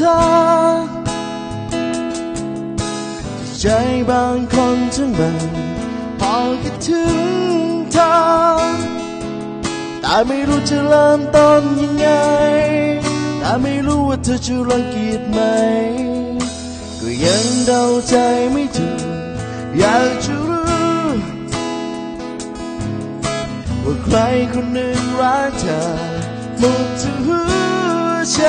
เธอ ใจบางคนทั้งมันพอคิดถึงเธอ แต่ไม่รู้จะเริ่มต้นยังไง แต่ไม่รู้ว่าเธอจะรังเกียจไหม ก็ยังเดาใจไม่ถูกอยากจะรู้ว่าใครคนหนึ่งรักเธอหมดทั้งหัวใจ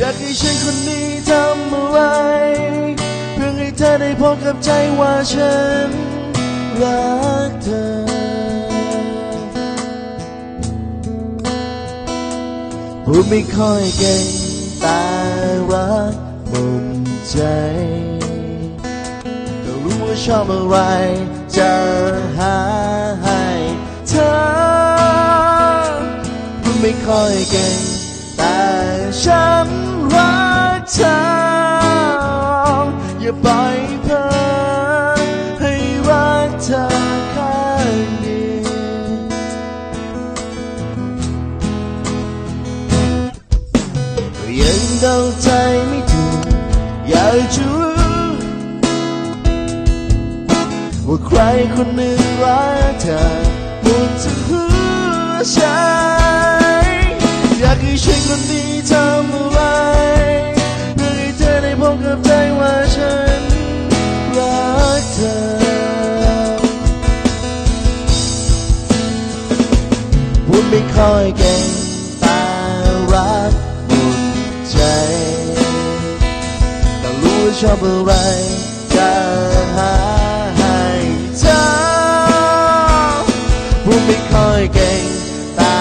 อยากให้ฉันคนนี้ทำอะไรเพื่อให้เธอได้พบกับใจว่าฉันรักเธอ พูดไม่ค่อยเก่งแต่รักหมใจก็รู้ว่าชอบอะไรจะหาให้เธอพูดไม่ค่อยเก่งแต่ฉัน เธอ อย่าปล่อยเพลินให้รักเธอข้างเดียวยังเดาใจไม่ถูกอยากจะรู้ว่าใครคนหนึ่งรักเธอหมดทั้งหัวใจอยากให้ฉันคนนี้ทำอ ค่อยเก่งแต่รักหมดใจแต่รู้ชอบอะไรจะหาให้เธอพูดไม่ค่อยเก่งแต่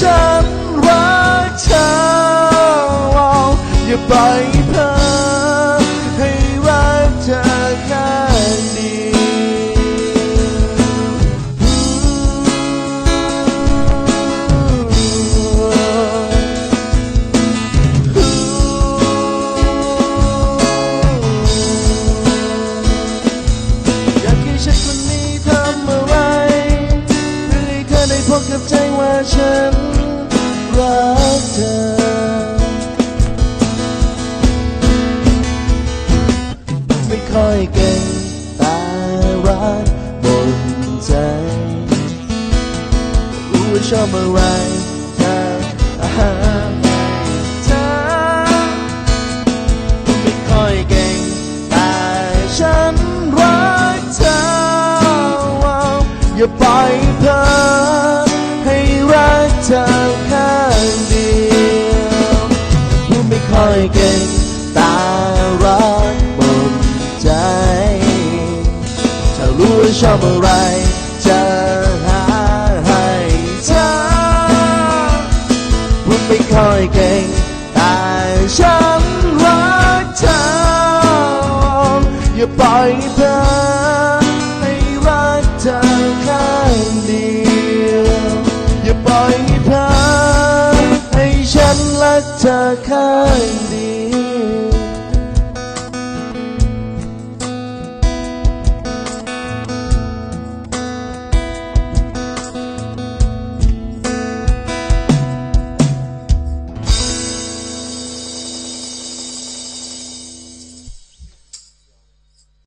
ฉันรักเธออย่าปล่อย ค่อยเก่งแต่รักหมดใจ รู้ว่าชอบอะไรจะหาให้เธอไม่ค่อยเก่งแต่ฉันรักเธออย่าปล่อยเพลิ ชอบอะไรจะหาให้เธอผมไม่ค่อยเก่งแต่ฉันรักเธออย่าปล่อยให้เธอ